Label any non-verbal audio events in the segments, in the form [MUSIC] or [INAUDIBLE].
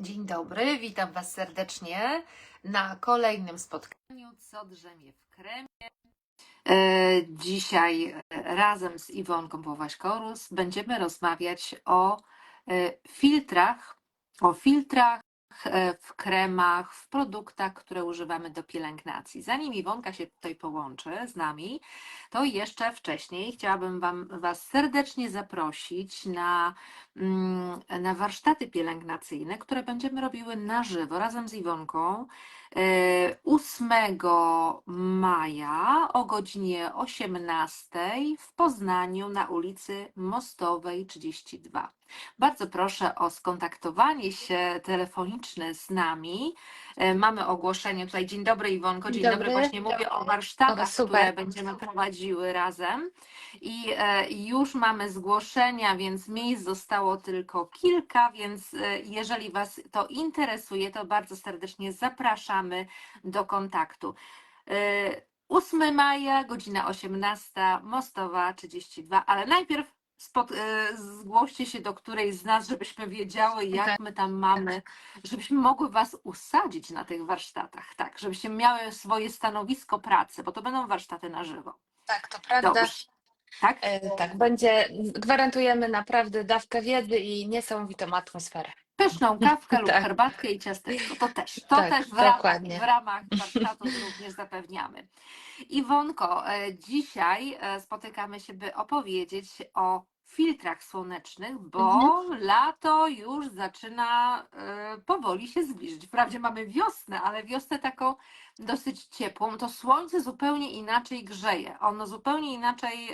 Dzień dobry, witam Was serdecznie na kolejnym spotkaniu Co drzemie w kremie. E, Dzisiaj e, razem z Iwonką Pławaś-Korus będziemy rozmawiać o e, filtrach, o filtrach e, w kremach, w produktach, które używamy do pielęgnacji. Zanim Iwonka się tutaj połączy z nami, to jeszcze wcześniej chciałabym wam, Was serdecznie zaprosić na, mm, na warsztaty pielęgnacyjne, które będziemy robiły na żywo razem z Iwonką. E, 8 maja o godzinie 18 w Poznaniu na ulicy Mostowej 32. Bardzo proszę o skontaktowanie się telefoniczne z nami. E, Mamy ogłoszenie tutaj. Dzień dobry Iwonko, dzień dobry. dobry. Właśnie mówię o warsztatach, O, super. które będziemy prowadziły razem. I e, już mamy zgłoszenia, więc miejsc zostało tylko kilka, więc e, jeżeli Was to interesuje, to bardzo serdecznie zapraszamy do kontaktu. E, 8 maja, godzina 18, Mostowa 32, ale najpierw spod, e, zgłoście się do którejś z nas, żebyśmy wiedziały, jak Tak. my tam mamy, żebyśmy mogły Was usadzić na tych warsztatach, tak, żebyście miały swoje stanowisko pracy, bo to będą warsztaty na żywo. Tak, to prawda. Dobrze. Tak? E, Tak, będzie, gwarantujemy naprawdę dawkę wiedzy i niesamowitą atmosferę. Pyszną [LAUGHS] kawkę lub Tak. herbatkę i ciasteczko. To też. To Tak, też w ramach, w ramach warsztatów [LAUGHS] również zapewniamy. Iwonko, e, dzisiaj e, spotykamy się, by opowiedzieć o filtrach słonecznych, bo Mhm. lato już zaczyna e, powoli się zbliżyć. Wprawdzie mamy wiosnę, ale wiosnę taką dosyć ciepłą. To słońce zupełnie inaczej grzeje. Ono zupełnie inaczej,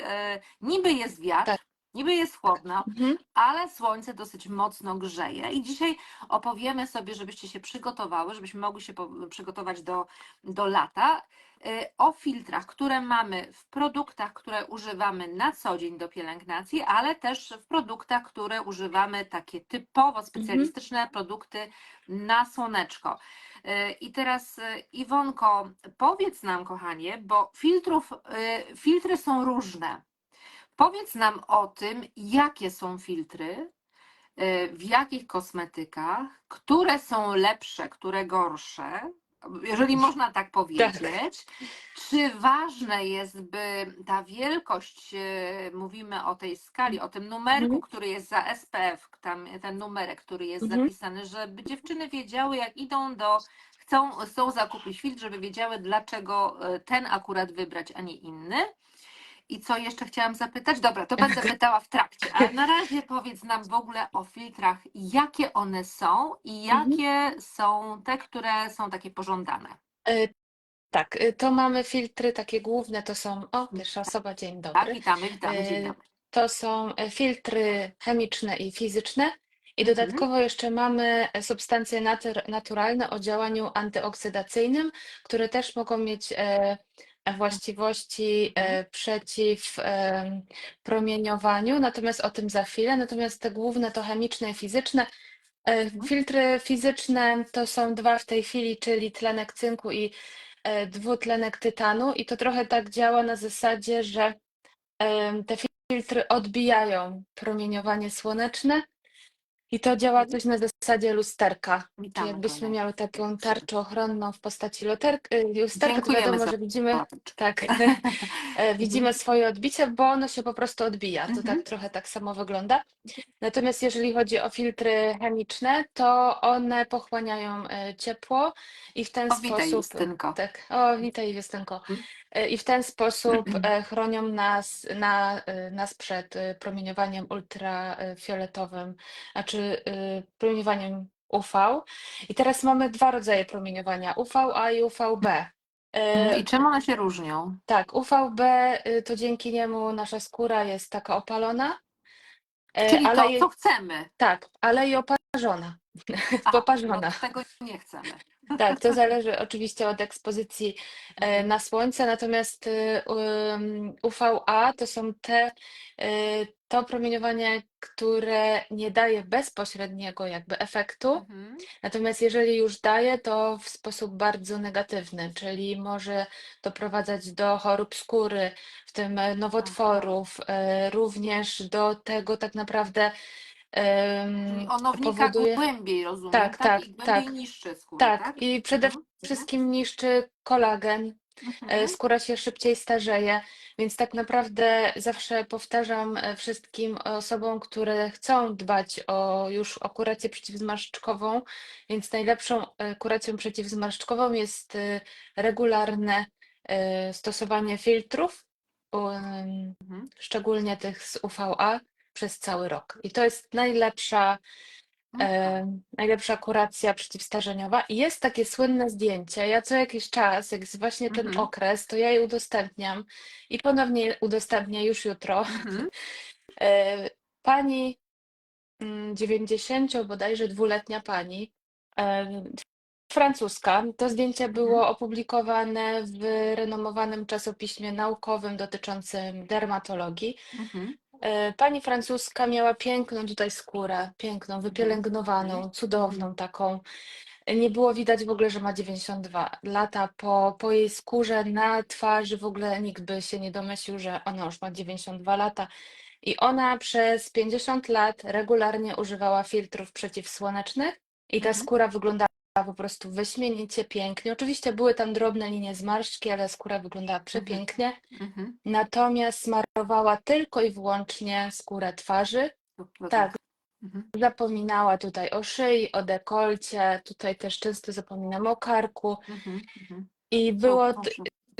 niby jest wiatr, Tak. Niby jest chłodno, Mhm. ale słońce dosyć mocno grzeje. I dzisiaj opowiemy sobie, żebyście się przygotowały, żebyśmy mogli się przygotować do, do lata, y, o filtrach, które mamy w produktach, które używamy na co dzień do pielęgnacji, ale też w produktach, które używamy takie typowo specjalistyczne produkty na słoneczko. Y, I teraz y, Iwonko, powiedz nam, kochanie, bo filtrów, filtry są różne. Powiedz nam o tym, jakie są filtry, y, w jakich kosmetykach, które są lepsze, które gorsze, jeżeli można tak powiedzieć. Czy ważne jest, by ta wielkość, y, mówimy o tej skali, o tym numerku, Mhm. który jest za SPF, tam ten numerek, który jest Mhm. zapisany, żeby dziewczyny wiedziały, jak idą do, chcą, chcą zakupić filtr, żeby wiedziały, dlaczego y, ten akurat wybrać, a nie inny. I co jeszcze chciałam zapytać? Dobra, to będę pytała w trakcie, ale na razie powiedz nam w ogóle o filtrach, jakie one są i Mhm. jakie są te, które są takie pożądane. E, Tak, e, to mamy filtry takie główne, to są, o, pierwsza osoba, dzień Tak, dobry. witamy, witamy, dzień E, dobry. To są filtry chemiczne i fizyczne. I Mhm. dodatkowo jeszcze mamy substancje natur naturalne o działaniu antyoksydacyjnym, które też mogą mieć właściwości Mhm. e, przeciw em, promieniowaniu, natomiast o tym za chwilę. Natomiast te główne to chemiczne i fizyczne. E, Mhm. Filtry fizyczne to są dwa w tej chwili, czyli tlenek cynku i e, dwutlenek tytanu. I to trochę tak działa na zasadzie, że te filtry odbijają promieniowanie słoneczne i to działa Mhm. coś na zasadzie lusterka. Witamy jakbyśmy Tomek. miały taką tarczę ochronną w postaci lusterka, lusterka, to Dziękujemy wiadomo, za że widzimy, tak, [LAUGHS] [LAUGHS] e, widzimy swoje odbicie, bo ono się po prostu odbija. To Mhm. tak trochę tak samo wygląda. Natomiast jeżeli chodzi o filtry chemiczne, to one pochłaniają e, ciepło i w ten O, witaj, sposób. Justynko. Tak, o, witaj Justynko. Mhm. E, I w ten sposób e, chronią nas, na, e, nas przed promieniowaniem ultrafioletowym, znaczy promieniowaniem UV. I teraz mamy dwa rodzaje promieniowania, UVA i UVB. Mhm. I czym one się różnią? tak, UVB to dzięki niemu nasza skóra jest taka opalona, Czyli ale to, co chcemy, tak, ale i oparzona. [LAUGHS] a no, Poparzona. tego nie chcemy. Tak, to zależy oczywiście od ekspozycji e, na słońce, natomiast y, um, UVA to są te, y, to promieniowanie, które nie daje bezpośredniego jakby efektu, Mhm. natomiast jeżeli już daje, to w sposób bardzo negatywny, czyli może doprowadzać do chorób skóry, w tym e, nowotworów, e, również do tego tak naprawdę Em, ono wnika powoduje. głębiej, rozumiem, Tak, tak? tak, I głębiej tak. niszczy skórę, Tak, tak? i przede Mhm. wszystkim niszczy kolagen, e, Mhm. skóra się szybciej starzeje, więc tak naprawdę zawsze powtarzam e, wszystkim osobom, które chcą dbać o już o kurację przeciwzmarszczkową, więc najlepszą e, kuracją przeciwzmarszczkową jest regularne stosowanie filtrów, Mhm. szczególnie tych z UVA przez cały rok. I to jest najlepsza Mhm. e, najlepsza kuracja przeciwstarzeniowa. I jest takie słynne zdjęcie. Ja co jakiś czas, jak jest właśnie ten Mhm. okres, to ja je udostępniam i ponownie udostępnię już jutro. Mhm. [LAUGHS] E, Pani mm, 90 bodajże dwuletnia pani, e, francuska. To zdjęcie Mhm. było opublikowane w renomowanym czasopiśmie naukowym dotyczącym dermatologii. Mhm. E, Pani francuska miała piękną tutaj skórę, piękną, wypielęgnowaną, Mhm. cudowną taką. Nie było widać w ogóle, że ma 92 lata. Po, po jej skórze na twarzy w ogóle nikt by się nie domyślił, że ona już ma 92 lata. I ona przez 50 lat regularnie używała filtrów przeciwsłonecznych i ta Mhm. skóra wyglądała po prostu wyśmienicie pięknie. Oczywiście były tam drobne linie zmarszczki, ale skóra wyglądała przepięknie. Mhm. Natomiast smarowała tylko i wyłącznie skórę twarzy. Tak, Mhm. zapominała tutaj o szyi, o dekolcie, tutaj też często zapominam o karku Mhm. Mhm. i było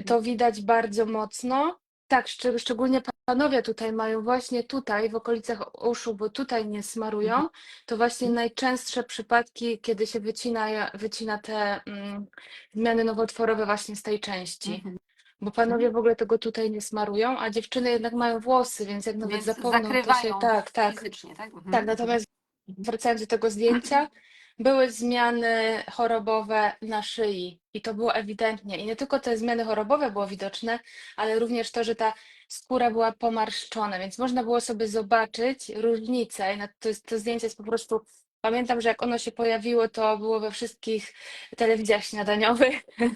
to widać bardzo mocno. Tak, szczeg- szczególnie panowie tutaj mają właśnie tutaj w okolicach uszu, bo tutaj nie smarują. Mhm. To właśnie Mhm. najczęstsze przypadki, kiedy się wycina, wycina te mm, zmiany nowotworowe właśnie z tej części. Mhm. Bo panowie w ogóle tego tutaj nie smarują, a dziewczyny jednak mają włosy, więc jak nawet Więc zapomną, to się zakrywają tak, tak, fizycznie, tak? Mhm. tak. Natomiast wracając do tego zdjęcia, były zmiany chorobowe na szyi i to było ewidentnie. I nie tylko te zmiany chorobowe było widoczne, ale również to, że ta skóra była pomarszczona, więc można było sobie zobaczyć różnicę. I to, jest, to zdjęcie jest po prostu. Pamiętam, że jak ono się pojawiło, to było we wszystkich telewizjach śniadaniowych. [LAUGHS]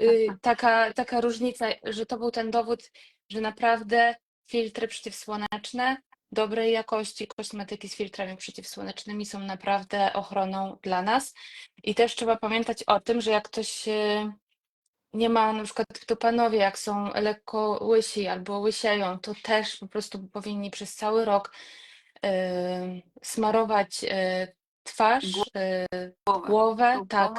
Y, taka, taka różnica, że to był ten dowód, że naprawdę filtry przeciwsłoneczne dobrej jakości kosmetyki z filtrami przeciwsłonecznymi są naprawdę ochroną dla nas. I też trzeba pamiętać o tym, że jak ktoś y, nie ma, na przykład to panowie, jak są lekko łysi albo łysieją, to też po prostu powinni przez cały rok y, smarować y, twarz, y, Głowę. głowę, tak.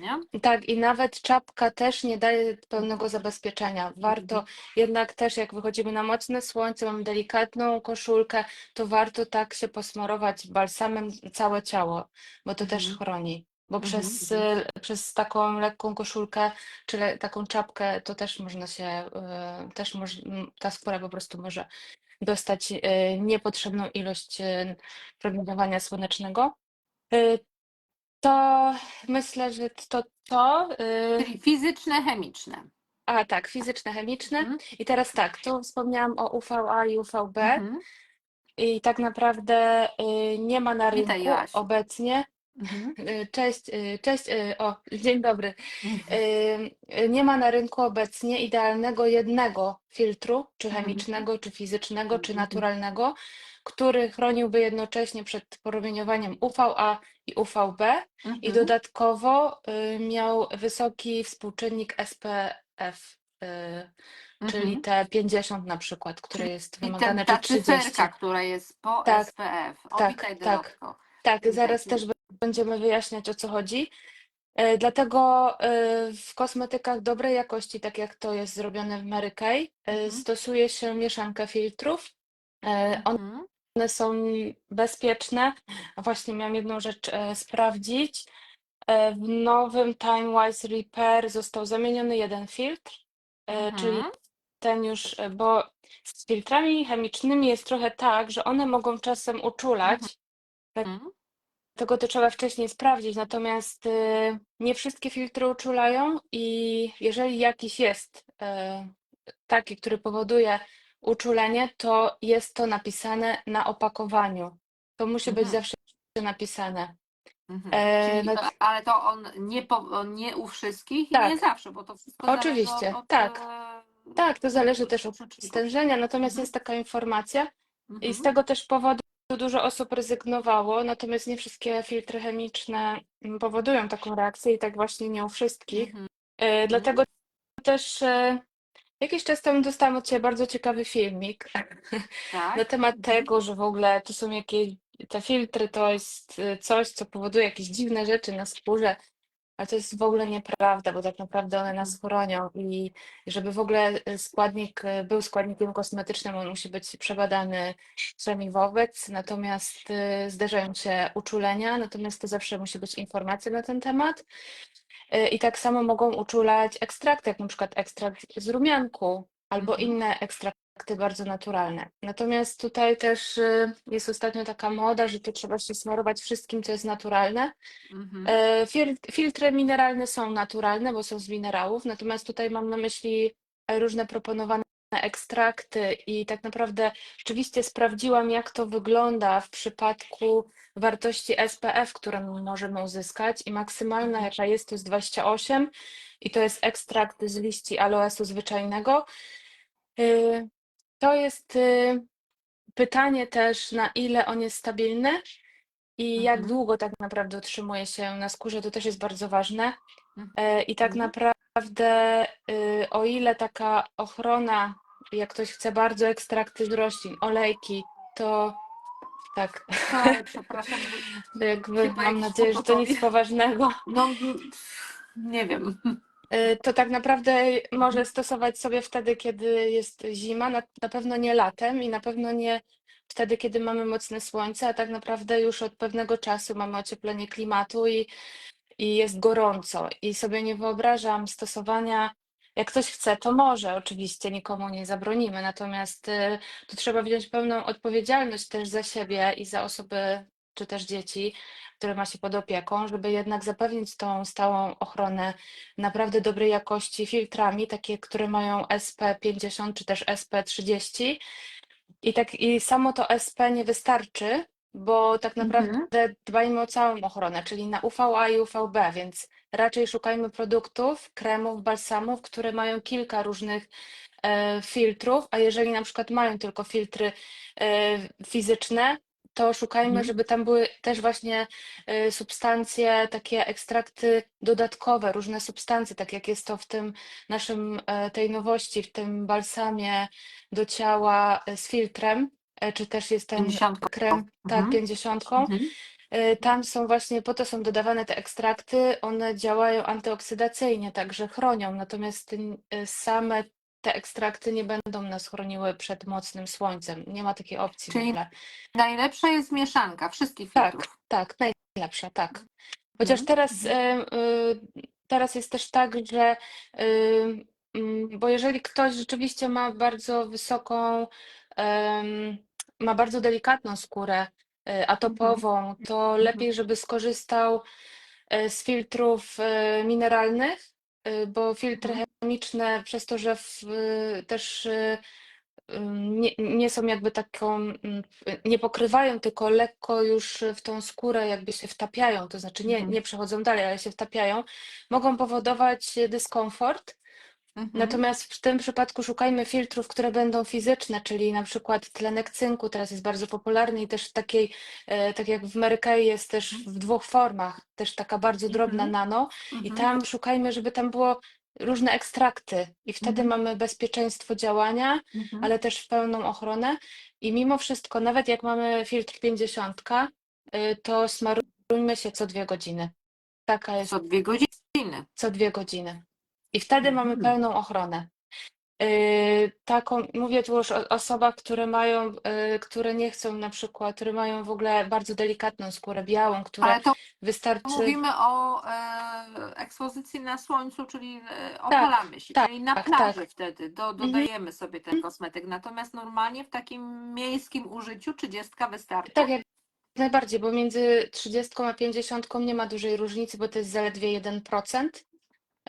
nie? Tak, i nawet czapka też nie daje pełnego zabezpieczenia. Warto Mhm. jednak też, jak wychodzimy na mocne słońce, mamy delikatną koszulkę, to warto tak się posmarować balsamem całe ciało, bo to też Mhm. chroni. Bo Mhm, przez, mhm. y, przez taką lekką koszulkę czy le, taką czapkę to też można się, y, też moż, ta skóra po prostu może dostać y, niepotrzebną ilość y, promieniowania słonecznego. Y, To myślę, że to to. y, Czyli fizyczne, chemiczne. A tak, fizyczne, chemiczne. Mhm. I teraz tak, tu wspomniałam o UVA i UVB Mhm. i tak naprawdę y, nie ma na Witaj, rynku Joasiu. obecnie. Mhm. Cześć, cześć, o, dzień dobry. Mhm. Nie ma na rynku obecnie idealnego jednego filtru, czy Mhm. chemicznego, czy fizycznego, czy Mhm. naturalnego, który chroniłby jednocześnie przed promieniowaniem UVA i UVB i Mhm. dodatkowo y, miał wysoki współczynnik SPF, y, czyli Mhm. te 50 na przykład, które jest Czyli wymagane, ten, czy ta 30. cyferka, która jest po Tak, SPF. O, tak, tak. Tak, zaraz też będziemy wyjaśniać o co chodzi. E, Dlatego w kosmetykach dobrej jakości, tak jak to jest zrobione w Mary Kay, Mhm. stosuje się mieszankę filtrów. E, One Mhm. są bezpieczne. Właśnie miałam jedną rzecz e, sprawdzić. E, W nowym Time Wise Repair został zamieniony jeden filtr, czyli Mhm. ten już, bo z filtrami chemicznymi jest trochę tak, że one mogą czasem uczulać. Mhm. Tego to trzeba wcześniej sprawdzić, natomiast y, nie wszystkie filtry uczulają i jeżeli jakiś jest taki, który powoduje uczulenie, to jest to napisane na opakowaniu. To musi być Mhm. zawsze napisane. Mhm. E, Czyli, no- ale to on nie, po, nie u wszystkich i Tak. nie zawsze, bo to wszystko Oczywiście, zależy od, tak. e, Tak, to zależy też od stężenia, natomiast Mhm. jest taka informacja i z Mhm. tego też powodu dużo osób rezygnowało, natomiast nie wszystkie filtry chemiczne mm, powodują taką reakcję i tak właśnie nie u wszystkich. Mhm. E, Dlatego też e, jakiś czas temu dostałam od Ciebie bardzo ciekawy filmik [LAUGHS] Tak? na temat Mhm. tego, że w ogóle to są jakieś, te filtry to jest e, coś, co powoduje jakieś dziwne rzeczy na skórze, ale to jest w ogóle nieprawda, bo tak naprawdę one nas chronią i żeby w ogóle e, składnik e, był składnikiem kosmetycznym, on musi być przebadany przynajmniej wobec, natomiast zdarzają się uczulenia, natomiast to zawsze musi być informacja na ten temat. E, I tak samo mogą uczulać ekstrakty, jak na przykład ekstrakt z rumianku albo Mhm. inne ekstrakty bardzo naturalne. Natomiast tutaj też e, jest ostatnio taka moda, że tu trzeba się smarować wszystkim, co jest naturalne. Mhm. Fil- Filtry mineralne są naturalne, bo są z minerałów, natomiast tutaj mam na myśli e, różne proponowane ekstrakty i tak naprawdę rzeczywiście sprawdziłam, jak to wygląda w przypadku wartości SPF, którą możemy uzyskać i maksymalna Mhm. jaka jest to jest 28 i to jest ekstrakt z liści aloesu zwyczajnego. Y, To jest y, pytanie też, na ile on jest stabilny i jak Mhm. długo tak naprawdę utrzymuje się na skórze, to też jest bardzo ważne. Mhm. E, I tak naprawdę, y, o ile taka ochrona, jak ktoś chce bardzo ekstrakty z roślin, olejki, to tak, [LAUGHS] przepraszam. bo- jakby Chyba mam jakiś nadzieję, że to nic poważnego. No, nie wiem. Y, To tak naprawdę może stosować sobie wtedy, kiedy jest zima, na, na pewno nie latem i na pewno nie wtedy, kiedy mamy mocne słońce, a tak naprawdę już od pewnego czasu mamy ocieplenie klimatu i, i jest gorąco. I sobie nie wyobrażam stosowania, jak ktoś chce, to może, oczywiście nikomu nie zabronimy, natomiast y, tu trzeba wziąć pełną odpowiedzialność też za siebie i za osoby, czy też dzieci, które ma się pod opieką, żeby jednak zapewnić tą stałą ochronę naprawdę dobrej jakości filtrami, takie, które mają SP50 czy też SP30. I tak i samo to SP nie wystarczy, bo tak naprawdę Mhm. dbajmy o całą ochronę, czyli na UVA i UVB, więc raczej szukajmy produktów, kremów, balsamów, które mają kilka różnych e, filtrów, a jeżeli na przykład mają tylko filtry e, fizyczne, to szukajmy, Mhm. żeby tam były też właśnie e, substancje, takie ekstrakty dodatkowe, różne substancje, tak jak jest to w tym naszym, tej nowości, w tym balsamie do ciała z filtrem, czy też jest ten krem, tak, Mhm. pięćdziesiątką. Mhm. Y, Tam są właśnie, po to są dodawane te ekstrakty, one działają antyoksydacyjnie, także chronią, natomiast y, same te ekstrakty nie będą nas chroniły przed mocnym słońcem. Nie ma takiej opcji Czyli. Najlepsza jest mieszanka wszystkich Tak, filtrów. tak, najlepsza, tak. Chociaż Mhm. teraz, y, teraz jest też tak, że mm, bo jeżeli ktoś rzeczywiście ma bardzo wysoką, ma bardzo delikatną skórę atopową, to Mhm. lepiej, żeby skorzystał y, z filtrów y, mineralnych, bo filtry Mhm. chemiczne przez to, że w, też nie, nie są jakby taką, nie pokrywają, tylko lekko już w tą skórę jakby się wtapiają, to znaczy nie, Mhm. nie przechodzą dalej, ale się wtapiają, mogą powodować dyskomfort. Mhm. Natomiast w tym przypadku szukajmy filtrów, które będą fizyczne, czyli na przykład tlenek cynku teraz jest bardzo popularny i też w takiej, e, tak jak w Mary Kay jest też w dwóch formach, też taka bardzo drobna Mhm. nano i Mhm. tam szukajmy, żeby tam było różne ekstrakty i wtedy Mhm. mamy bezpieczeństwo działania, Mhm. ale też pełną ochronę i mimo wszystko, nawet jak mamy filtr 50, y, to smarujmy się co dwie godziny. Taka jest Co dwie godziny. co dwie godziny. I wtedy mamy Mhm. pełną ochronę. Yy, taką, mówię tu już o osobach, które mają, yy, które nie chcą na przykład, które mają w ogóle bardzo delikatną skórę białą, które Ale to wystarczy. mówimy o e, ekspozycji na słońcu, czyli e, Tak, opalamy się, tak, czyli na tak, plaży tak. wtedy do, Mhm. dodajemy sobie ten kosmetyk. Natomiast normalnie w takim miejskim użyciu 30 wystarczy. Tak, jak najbardziej, bo między 30 a 50 nie ma dużej różnicy, bo to jest zaledwie 1%.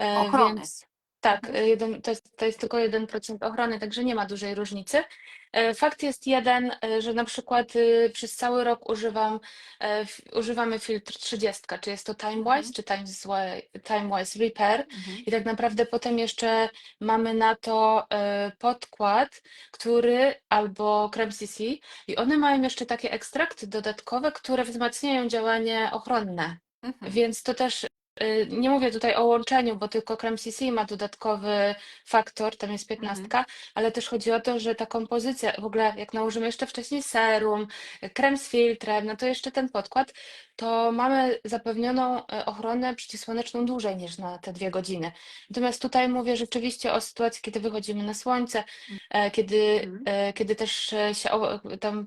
E, Ochrony. Więc Tak, y, jeden, to jest, to jest tylko 1% ochrony, także nie ma dużej różnicy. E, Fakt jest jeden, e, że na przykład przez cały rok używam, e, f- używamy filtr 30, czy jest to Time Mhm. Wise, czy Time Wise, Time Wise Repair. Mhm. I tak naprawdę potem jeszcze mamy na to e, podkład, który albo krem CC i one mają jeszcze takie ekstrakty dodatkowe, które wzmacniają działanie ochronne. Mhm. Więc to też nie mówię tutaj o łączeniu, bo tylko krem CC ma dodatkowy faktor, tam jest Mhm. 15, ale też chodzi o to, że ta kompozycja, w ogóle jak nałożymy jeszcze wcześniej serum, krem z filtrem, no to jeszcze ten podkład, to mamy zapewnioną e, ochronę przeciwsłoneczną dłużej niż na te dwie godziny. Natomiast tutaj mówię rzeczywiście o sytuacji, kiedy wychodzimy na słońce, e, kiedy, Mhm. e, kiedy też się tam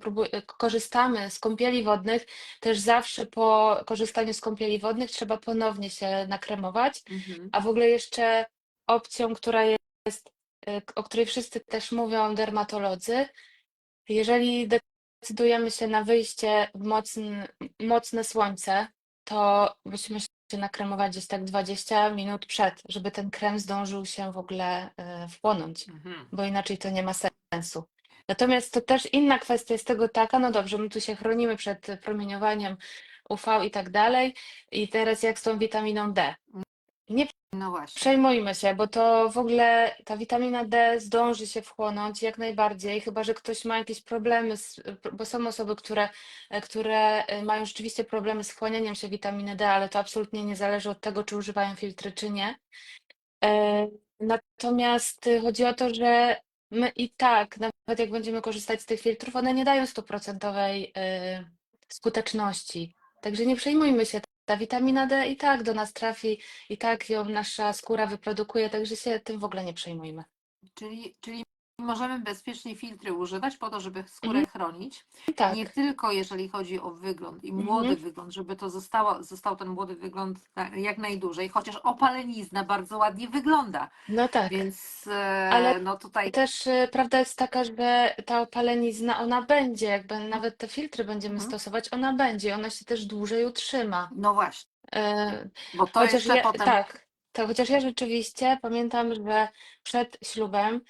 korzystamy z kąpieli wodnych, też zawsze po korzystaniu z kąpieli wodnych trzeba ponownie się nakremować, Mhm. a w ogóle jeszcze opcją, która jest, e, o której wszyscy też mówią dermatolodzy, jeżeli decydujemy się na wyjście w mocne, mocne słońce, to musimy się nakremować gdzieś tak 20 minut przed, żeby ten krem zdążył się w ogóle e, wchłonąć, Mhm. bo inaczej to nie ma sensu. Natomiast to też inna kwestia jest tego taka, no dobrze, my tu się chronimy przed promieniowaniem UV i tak dalej. I teraz jak z tą witaminą D? Nie No właśnie. przejmujmy się, bo to w ogóle ta witamina D zdąży się wchłonąć jak najbardziej, chyba że ktoś ma jakieś problemy, z, bo są osoby, które, które mają rzeczywiście problemy z wchłanianiem się witaminy D, ale to absolutnie nie zależy od tego, czy używają filtry, czy nie. E, Natomiast chodzi o to, że my i tak, nawet jak będziemy korzystać z tych filtrów, one nie dają stuprocentowej e, skuteczności. Także nie przejmujmy się. Ta witamina D i tak do nas trafi, i tak ją nasza skóra wyprodukuje, także się tym w ogóle nie przejmujmy. Czyli, czyli możemy bezpiecznie filtry używać po to, żeby skórę Mhm. chronić. Tak, Nie tylko jeżeli chodzi o wygląd i Mhm. młody wygląd, żeby to zostało, został ten młody wygląd jak najdłużej, chociaż opalenizna bardzo ładnie wygląda, no tak. więc e, Ale no tutaj Też y, prawda jest taka, że ta opalenizna, ona będzie, jakby nawet te filtry będziemy Mhm. stosować, ona będzie, ona się też dłużej utrzyma. no właśnie, E, bo to Chociaż jeszcze ja, potem tak, to chociaż ja rzeczywiście pamiętam, że przed ślubem e,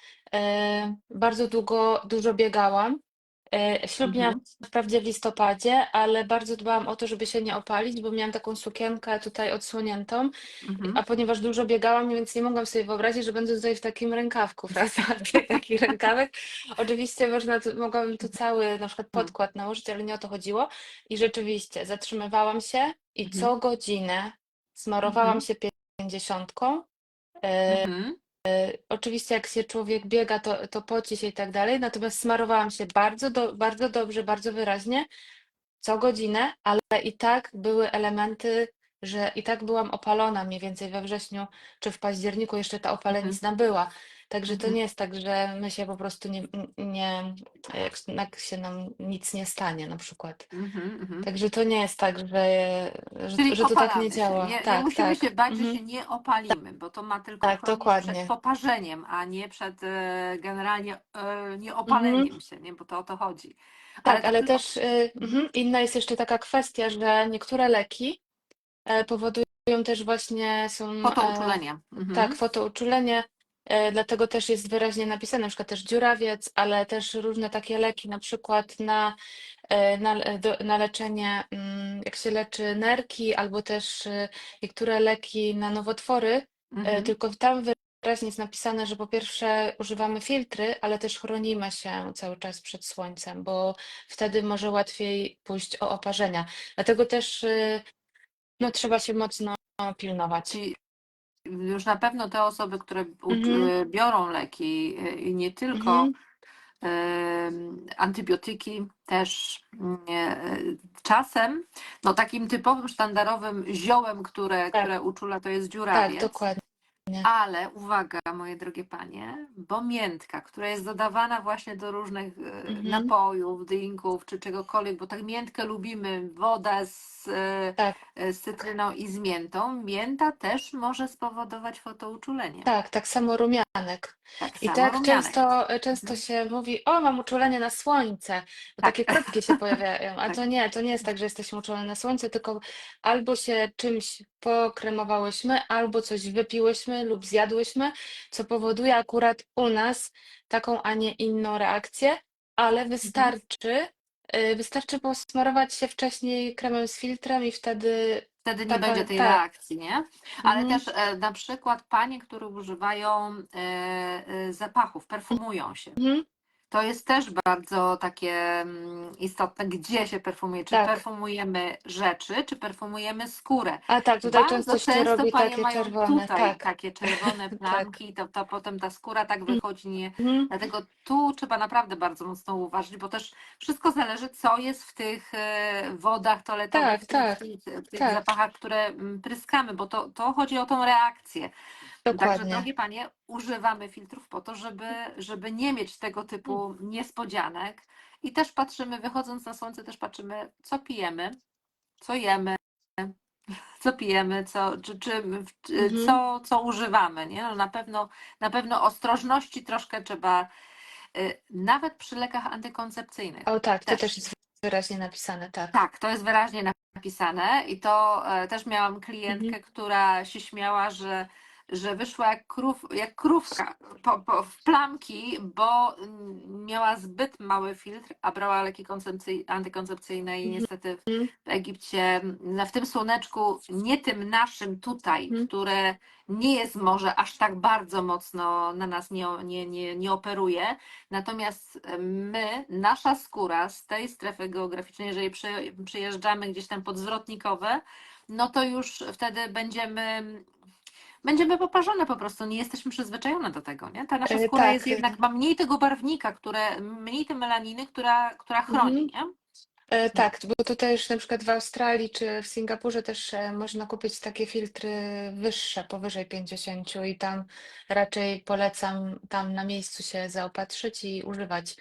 bardzo długo, dużo biegałam. E, Ślub miałam Mhm. wprawdzie w listopadzie, ale bardzo dbałam o to, żeby się nie opalić, bo miałam taką sukienkę tutaj odsłoniętą, Mhm. a ponieważ dużo biegałam, więc nie mogłam sobie wyobrazić, że będę tutaj w takim rękawku, [LAUGHS] prawda? Taki rękawek. Oczywiście można mogłabym tu cały na przykład Mhm. podkład nałożyć, ale nie o to chodziło. I rzeczywiście zatrzymywałam się i Mhm. co godzinę smarowałam Mhm. się pięćdziesiątką. E, Mhm. Oczywiście jak się człowiek biega, to, to poci się i tak dalej, natomiast smarowałam się bardzo, do, bardzo dobrze, bardzo wyraźnie co godzinę, ale i tak były elementy, że i tak byłam opalona mniej więcej we wrześniu czy w październiku jeszcze ta opalenizna była. Także to Mhm. nie jest tak, że my się po prostu nie, nie jak, się nam nic nie stanie na przykład. Mhm. Mhm. Także to nie jest tak, że, że, że to tak nie działa. Nie, nie Tak, musimy tak. się bać, że się nie opalimy, bo to ma tylko Tak, dokładnie. przed poparzeniem, a nie przed e, generalnie e, nieopaleniem się, nie? bo to o to chodzi. Tak, ale tylko- też y, inna jest jeszcze taka kwestia, że niektóre leki e, powodują też właśnie są e, Fotouczulenia. Mhm. tak, fotouczulenie, dlatego też jest wyraźnie napisane, na przykład też dziurawiec, ale też różne takie leki, na przykład na, e, na, do, na leczenie, mm, jak się leczy nerki, albo też e, niektóre leki na nowotwory, e, Mhm. tylko tam wyraźnie jest napisane, że po pierwsze używamy filtry, ale też chronimy się cały czas przed słońcem, bo wtedy może łatwiej pójść o oparzenia. Dlatego też no, trzeba się mocno pilnować. Już na pewno te osoby, które Mhm. e, biorą leki e, i nie tylko Mhm. antybiotyki też nie, czasem, no takim typowym, sztandarowym ziołem, które, Tak. które uczula, to jest Tak, dziurawiec. dokładnie. Ale uwaga, moje drogie panie, bo miętka, która jest dodawana właśnie do różnych e, Mhm. napojów, drinków czy czegokolwiek, bo tak miętkę lubimy, woda z, Tak, e, z cytryną i z miętą, mięta też może spowodować fotouczulenie. tak, tak samo Tak I samo tak rumianek. często, często Mhm. się mówi, o mam uczulenie na słońce, bo Tak. takie kropki się pojawiają, a [LAUGHS] Tak. to nie, to nie jest tak, że jesteśmy uczulone na słońce, tylko albo się czymś pokremowałyśmy, albo coś wypiłyśmy lub zjadłyśmy, co powoduje akurat u nas taką, a nie inną reakcję, ale wystarczy, y, wystarczy posmarować się wcześniej kremem z filtrem i wtedy Wtedy nie Taka- będzie tej tak. reakcji, nie? Ale Mhm. też e, na przykład panie, które używają e, e, zapachów, perfumują się. mhm, To jest też bardzo takie mm, istotne, gdzie się perfumuje. Czy Tak. perfumujemy rzeczy, czy perfumujemy skórę. a tak, tutaj Bardzo często się robi panie takie mają czerwone, tutaj tak. takie czerwone [LAUGHS] plamki, to, to potem ta skóra tak wychodzi. Nie, Mhm. Dlatego tu trzeba naprawdę bardzo mocno uważać, bo też wszystko zależy, co jest w tych e, wodach toaletowych, Tak, w tych, tak, w tych, w tych tak. zapachach, które mm, pryskamy, bo to, to chodzi o tą reakcję. Także, Dokładnie. drogie panie, używamy filtrów po to, żeby, żeby nie mieć tego typu niespodzianek. I też patrzymy, wychodząc na słońce, też patrzymy, co pijemy, co jemy, [LAUGHS] co pijemy, co, czy, czy, Mhm. co, co używamy. Nie? No na, pewno, na pewno ostrożności troszkę trzeba, y, nawet przy lekach antykoncepcyjnych. O tak, to Też. też jest wyraźnie napisane, tak. Tak, to jest wyraźnie napisane i to e, też miałam klientkę, Mhm. która się śmiała, że, że wyszła jak, krów, jak krówka po, po, w plamki, bo miała zbyt mały filtr, a brała leki koncepcy- antykoncepcyjne i Mhm. niestety w Egipcie, na, w tym słoneczku, nie tym naszym tutaj, Mhm. które nie jest może aż tak bardzo mocno na nas nie, nie, nie, nie operuje, natomiast my, nasza skóra z tej strefy geograficznej, jeżeli przy, przyjeżdżamy gdzieś tam podzwrotnikowe, no to już wtedy będziemy Będziemy poparzone po prostu, nie jesteśmy przyzwyczajone do tego, nie? Ta nasza E, skóra tak. jest jednak, ma mniej tego barwnika, które, mniej tej melaniny, która, która chroni, Mhm. nie? E, tak, bo tutaj już na przykład w Australii czy w Singapurze też e, można kupić takie filtry wyższe, powyżej 50 i tam raczej polecam tam na miejscu się zaopatrzyć i używać.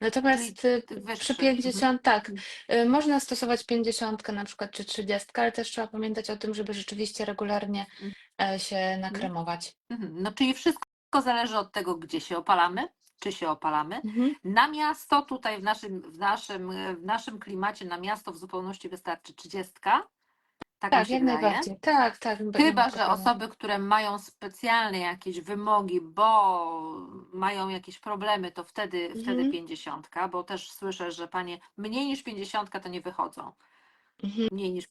Natomiast tych przy wyższych, 50, tak, Mhm. e, można stosować 50 na przykład czy 30, ale też trzeba pamiętać o tym, żeby rzeczywiście regularnie e, się nakremować. Mhm. No czyli wszystko zależy od tego, gdzie się opalamy, czy się opalamy. Mhm. Na miasto tutaj w naszym, w naszym, w naszym klimacie na miasto w zupełności wystarczy 30. Tak, mi Tak, się jak wydaje. najbardziej. Tak, tak. Chyba, że osoby, które mają specjalne jakieś wymogi, bo mają jakieś problemy, to wtedy, wtedy Mhm. 50, bo też słyszę, że panie mniej niż 50 to nie wychodzą. Mhm. Mniej niż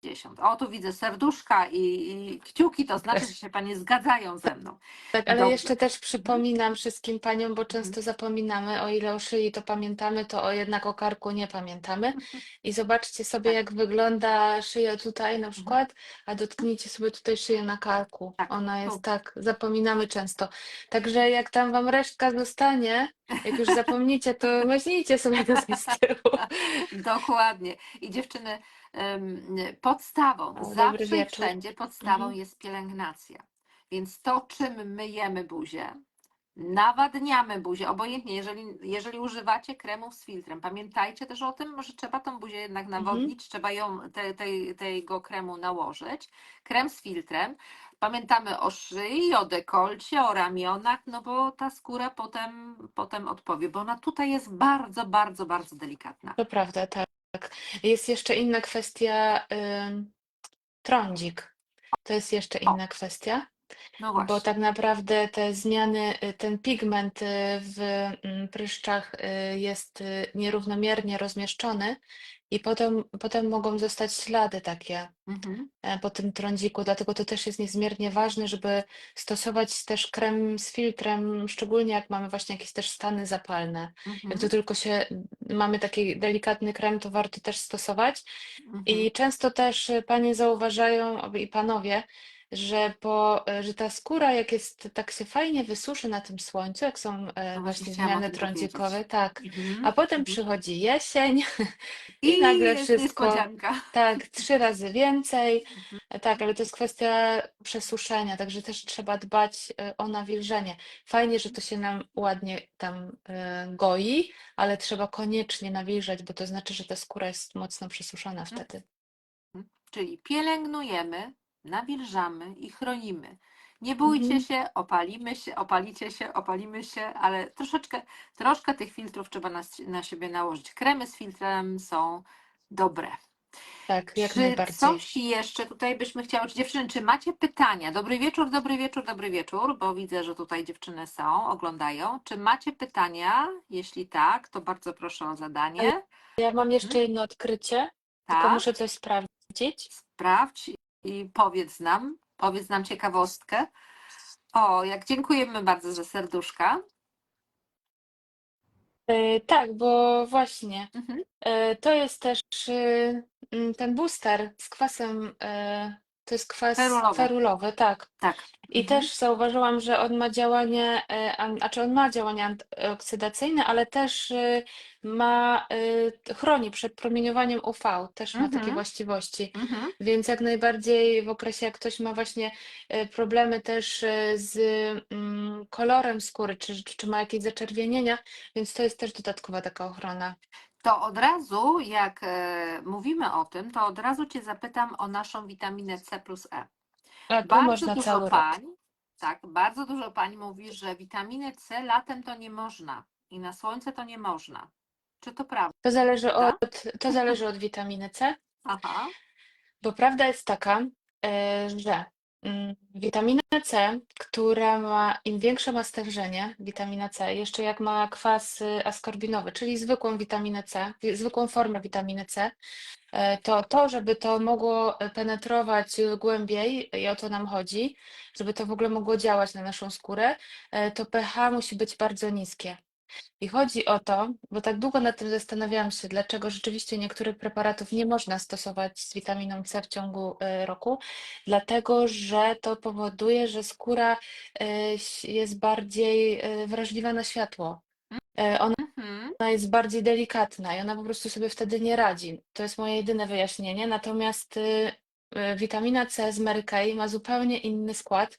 50. O, tu widzę serduszka i, i kciuki, to znaczy, że się panie zgadzają ze mną. Tak, ale Dobrze. jeszcze też przypominam wszystkim paniom, bo często Mhm. zapominamy, o ile o szyi to pamiętamy, to o jednak o karku nie pamiętamy. I zobaczcie sobie, Tak. jak wygląda szyja tutaj na przykład, a dotknijcie sobie tutaj szyję na karku. Tak, Ona jest tak, zapominamy często. Także jak tam wam resztka zostanie, jak już zapomnicie, to weźmijcie sobie to z [LAUGHS] tyłu. Dokładnie. I dziewczyny, podstawą, O, zawsze i wszędzie podstawą Mhm. jest pielęgnacja. Więc to, czym myjemy buzię, nawadniamy buzię, obojętnie, jeżeli, jeżeli używacie kremów z filtrem, pamiętajcie też o tym, że trzeba tą buzię jednak Mhm. nawodnić, trzeba ją, te, tej, tego kremu nałożyć. Krem z filtrem. Pamiętamy o szyi, o dekolcie, o ramionach, no bo ta skóra potem, potem odpowie, bo ona tutaj jest bardzo, bardzo, bardzo delikatna. To prawda, tak. Jest jeszcze inna kwestia, trądzik. To jest jeszcze O. inna kwestia. No właśnie. Bo tak naprawdę te zmiany, y, ten pigment y, w mm, pryszczach y, jest nierównomiernie rozmieszczony i potem, potem mogą zostać ślady takie Mhm. e, po tym trądziku. Dlatego to też jest niezmiernie ważne, żeby stosować też krem z filtrem, szczególnie jak mamy właśnie jakieś też stany zapalne. Jak Mhm. to tylko się mamy taki delikatny krem, to warto też stosować. Mhm. I często też panie zauważają i panowie, że, po, y, że ta skóra, jak jest tak się fajnie wysuszy na tym słońcu, jak są e, No właśnie zmiany trądzikowe, tak. Mhm. A potem Mhm. przychodzi jesień [LAUGHS] I, i nagle wszystko, niespodzianka. tak, trzy razy więcej. Mhm. E, Tak, ale to jest kwestia przesuszenia, także też trzeba dbać e, o nawilżenie. Fajnie, że to się nam ładnie tam e, goi, ale trzeba koniecznie nawilżać, bo to znaczy, że ta skóra jest mocno przesuszona wtedy. Czyli pielęgnujemy, nawilżamy i chronimy. Nie bójcie Mhm. się, opalimy się, opalicie się, opalimy się, ale troszeczkę, troszkę tych filtrów trzeba na, na siebie nałożyć. Kremy z filtrem są dobre. Tak, jak Czy najbardziej. coś jeszcze tutaj byśmy chciały, czy dziewczyny, czy macie pytania? Dobry wieczór, dobry wieczór, dobry wieczór, bo widzę, że tutaj dziewczyny są, oglądają. Czy macie pytania? Jeśli tak, to bardzo proszę o zadanie. Ja mam jeszcze jedno odkrycie, tylko Tak, muszę coś sprawdzić. sprawdź i powiedz nam, powiedz nam ciekawostkę. O, jak dziękujemy bardzo za serduszka. E, Tak, bo właśnie Mhm. e, to jest też e, mm, ten booster z kwasem, e, to jest kwas Ferulowy. ferulowy, tak. Tak. I Mhm. też zauważyłam, że on ma działanie, e, an- znaczy on ma działanie antyoksydacyjne, ale też e, ma, e, chroni przed promieniowaniem UV, też ma takie Mhm. właściwości. Mhm. Więc jak najbardziej w okresie, jak ktoś ma właśnie e, problemy też e, z mm, kolorem skóry, czy, czy ma jakieś zaczerwienienia, więc to jest też dodatkowa taka ochrona. To od razu, jak e, mówimy o tym, to od razu Cię zapytam o naszą witaminę C plus E. A tu Bardzo można dużo rok. pań, tak, bardzo dużo pań mówi, że witaminy C latem to nie można i na słońce to nie można. Czy to prawda? To zależy Tak? od, to zależy od witaminy C. Aha. Bo prawda jest taka, e, że witamina C, która ma, im większe ma stężenie, witamina C, jeszcze jak ma kwas y, askorbinowy, czyli zwykłą witaminę C, zwykłą formę witaminy C, e, to to, żeby to mogło e, penetrować y, głębiej, i o to nam chodzi, żeby to w ogóle mogło działać na naszą skórę, e, to pH musi być bardzo niskie. I chodzi o to, bo tak długo nad tym zastanawiałam się, dlaczego rzeczywiście niektórych preparatów nie można stosować z witaminą C w ciągu e, roku, dlatego że to powoduje, że skóra e, jest bardziej e, wrażliwa na światło. E, Ona Mhm. jest bardziej delikatna i ona po prostu sobie wtedy nie radzi. To jest moje jedyne wyjaśnienie. Natomiast y, witamina C z Kay ma zupełnie inny skład.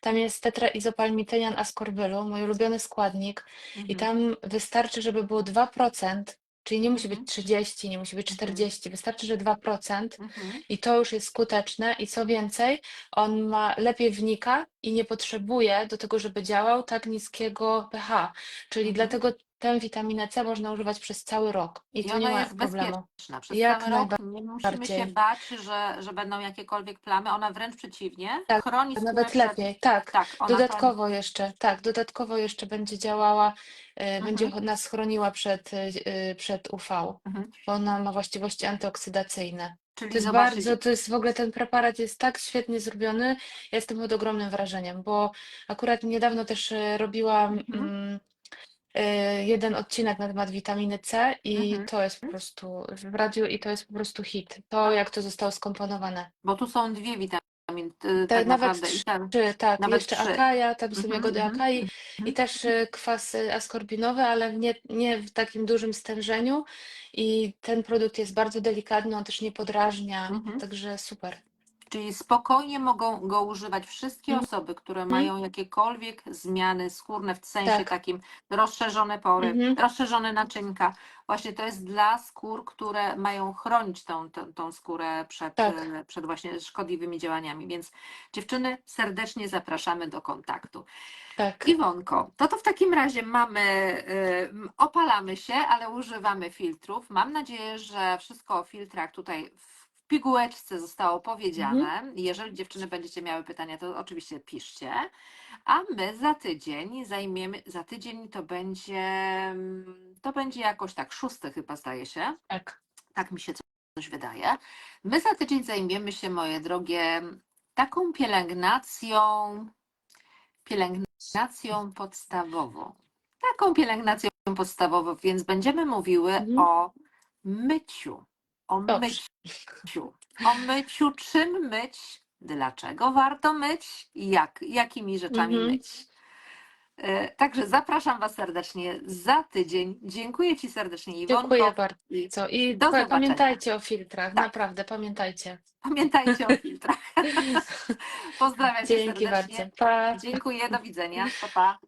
Tam jest tetraizopalmitynian ascorbylu, mój ulubiony składnik. I Mhm. tam wystarczy, żeby było 2%, czyli nie musi Mhm. być 30, nie musi być Mhm. 40, wystarczy, że 2% Mhm. i to już jest skuteczne. I co więcej, on ma lepiej wnika i nie potrzebuje do tego, żeby działał tak niskiego pH. Czyli Mhm. dlatego tę witaminę C można używać przez cały rok i I tu nie ma jest problemu. bezpieczna przez Jak cały rok. Nie musimy się bać, że, że będą jakiekolwiek plamy. Ona wręcz przeciwnie, Tak, chroni Nawet przed... lepiej, tak. Tak, chroni... Dodatkowo jeszcze, tak, dodatkowo jeszcze będzie działała, e, będzie Mhm. cho- nas chroniła przed, e, przed UV, Mhm. bo ona ma właściwości antyoksydacyjne. To Czyli jest zobaczcie, bardzo, to jest w ogóle ten preparat jest tak świetnie zrobiony. Ja jestem pod ogromnym wrażeniem, bo akurat niedawno też e, robiłam Mhm. E, jeden odcinek na temat witaminy C i Mhm. to jest po prostu w radiu i to jest po prostu hit. To jak to zostało skomponowane. bo tu są dwie witaminy, y, Te tak nawet naprawdę. I ten, trzy, tak, nawet jeszcze trzy. akaja, tam są Mhm, jagody mhm, akai i mhm. też e, kwas askorbinowy, ale nie, nie w takim dużym stężeniu i ten produkt jest bardzo delikatny, on też nie podrażnia, Mhm. także super. Czyli spokojnie mogą go używać wszystkie Mhm. osoby, które mają jakiekolwiek zmiany skórne, w sensie Tak. takim rozszerzone pory, Mhm. rozszerzone naczynka. Właśnie to jest dla skór, które mają chronić tą, tą, tą skórę przed, Tak. przed właśnie szkodliwymi działaniami. Więc dziewczyny, serdecznie zapraszamy do kontaktu. Tak. Iwonko, to to w takim razie mamy, opalamy się, ale używamy filtrów. Mam nadzieję, że wszystko o filtrach tutaj w pigułeczce zostało powiedziane. Jeżeli dziewczyny będziecie miały pytania, to oczywiście piszcie. A my za tydzień zajmiemy, za tydzień to będzie, mm, to będzie jakoś tak, szósty chyba zdaje się. Tak. Tak mi się coś wydaje. My za tydzień zajmiemy się, moje drogie, taką pielęgnacją, pielęgnacją podstawową. Taką pielęgnacją podstawową, więc będziemy mówiły Mhm. o myciu. O Dobrze. myciu. O myciu, czym myć, dlaczego warto myć i jak, jakimi rzeczami Mhm. myć. E, Także zapraszam Was serdecznie za tydzień. Dziękuję Ci serdecznie, Iwonko. Dziękuję bardzo. I do pa- pamiętajcie o filtrach, Tak. naprawdę pamiętajcie. Pamiętajcie o filtrach. [LAUGHS] Pozdrawiam Dzięki serdecznie. bardzo. Pa. Dziękuję, do widzenia. Pa, pa.